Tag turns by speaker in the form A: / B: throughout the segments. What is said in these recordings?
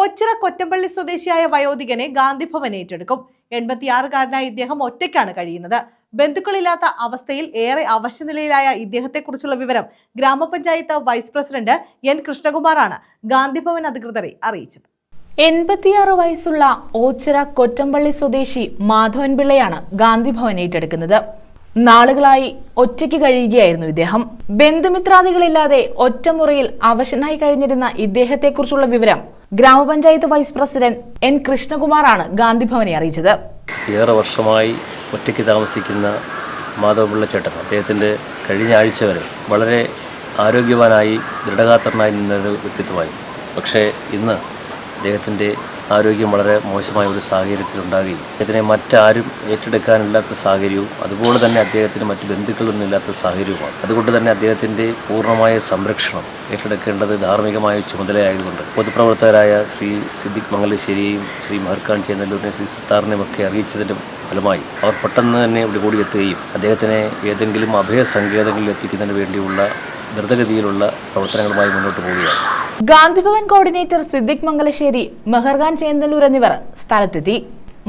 A: ഓച്ചിറ കൊറ്റമ്പള്ളി സ്വദേശിയായ വയോധികനെ ഗാന്ധിഭവൻ ഏറ്റെടുക്കും. എൺപത്തിയാറുകാരനായ ഇദ്ദേഹം ഒറ്റയ്ക്കാണ് കഴിയുന്നത്. ബന്ധുക്കളില്ലാത്ത അവസ്ഥയിൽ ഏറെ അവശനിലയിലായ ഇദ്ദേഹത്തെക്കുറിച്ചുള്ള വിവരം ഗ്രാമപഞ്ചായത്ത് വൈസ് പ്രസിഡന്റ് എൻ. കൃഷ്ണകുമാറാണ് ഗാന്ധിഭവൻ അധികൃതരെ അറിയിച്ചത്.
B: എൺപത്തിയാറ് വയസ്സുള്ള ഓച്ചിറ കൊറ്റമ്പള്ളി സ്വദേശി മാധവൻ പിള്ളയാണ് ഗാന്ധിഭവൻ ഏറ്റെടുക്കുന്നത്. നാളുകളായി ഒറ്റയ്ക്ക് കഴിയുകയായിരുന്നു ഇദ്ദേഹം. ബന്ധുമിത്രാദികളില്ലാതെ ഒറ്റമുറിയിൽ അവശനായി കഴിഞ്ഞിരുന്ന ഇദ്ദേഹത്തെക്കുറിച്ചുള്ള വിവരം ഗ്രാമപഞ്ചായത്ത് വൈസ് പ്രസിഡന്റ് എൻ കൃഷ്ണകുമാറാണ് ഗാന്ധിഭവനെ അറിയിച്ചത്.
C: ഏറെ വർഷമായി ഒറ്റയ്ക്ക് താമസിക്കുന്ന മാധവപിള്ള ചേട്ടൻ അദ്ദേഹത്തിന്റെ കഴിഞ്ഞ ആഴ്ച വരെ വളരെ ആരോഗ്യവാനായി ദൃഢഗാത്രനായി നിന്നൊരു വ്യക്തിത്വമായി പക്ഷേ ഇന്ന് അദ്ദേഹത്തിന്റെ ആരോഗ്യം വളരെ മോശമായ ഒരു സാഹചര്യത്തിലുണ്ടാകുകയും അദ്ദേഹത്തിനെ മറ്റാരും ഏറ്റെടുക്കാനില്ലാത്ത സാഹചര്യവും അതുപോലെ തന്നെ അദ്ദേഹത്തിന് മറ്റ് ബന്ധുക്കളൊന്നും ഇല്ലാത്ത സാഹചര്യവുമാണ്. അതുകൊണ്ട് തന്നെ അദ്ദേഹത്തിന്റെ പൂർണമായ സംരക്ഷണം ഏറ്റെടുക്കേണ്ടത് ധാർമ്മികമായ ചുമതലയായതുകൊണ്ട്. പൊതുപ്രവർത്തകരായ ശ്രീ സിദ്ദിഖ് മംഗലശ്ശേരിയെയും ശ്രീ മഹർഖാൻ ചേന്നല്ലൂരിനെ ശ്രീ സിത്താറിനെയും ഒക്കെ അറിയിച്ചതിന്റെ ഫലമായി അവർ പെട്ടെന്ന് തന്നെ ഇവിടെ കൂടി എത്തുകയും അദ്ദേഹത്തിനെ ഏതെങ്കിലും അഭയ സങ്കേതങ്ങളിൽ എത്തിക്കുന്നതിന് വേണ്ടിയുള്ള ദ്രുതഗതിയിലുള്ള പ്രവർത്തനങ്ങളുമായി മുന്നോട്ട് പോവുകയാണ്.
B: ഗാന്ധിഭവൻ കോർഡിനേറ്റർ സിദ്ദിഖ് മംഗലശ്ശേരി മെഹർഖാൻ ചേന്തല്ലൂർ എന്നിവർ സ്ഥലത്തെത്തി.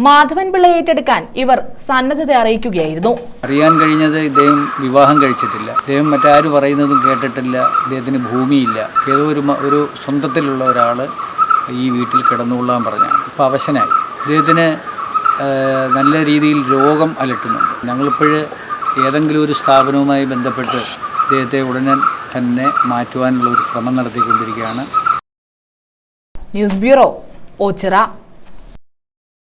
B: മാധവൻ പിള്ള ഏറ്റെടുക്കാൻ ഇവർ സന്നദ്ധത അറിയിക്കുകയായിരുന്നു.
D: അറിയാൻ കഴിഞ്ഞത് ഇദ്ദേഹം വിവാഹം കഴിച്ചിട്ടില്ല. ഇദ്ദേഹം മറ്റാരും പറയുന്നതും കേട്ടിട്ടില്ല. ഇദ്ദേഹത്തിന് ഭൂമിയില്ല. ഏതോ ഒരു ഒരു സ്വന്തത്തിലുള്ള ഒരാൾ ഈ വീട്ടിൽ കിടന്നുകൊള്ളാൻ പറഞ്ഞു ഇപ്പോൾ അവശനായി. ഇദ്ദേഹത്തിന് നല്ല രീതിയിൽ രോഗം അലട്ടുന്നുണ്ട്. ഞങ്ങളിപ്പോൾ ഏതെങ്കിലും ഒരു സ്ഥാപനവുമായി ബന്ധപ്പെട്ട് ഇദ്ദേഹത്തെ ഉടനെ തന്നെ മാറ്റുവാനുള്ള ഒരു ശ്രമം നടത്തിക്കൊണ്ടിരിക്കുകയാണ്.
B: News bureau Ochira.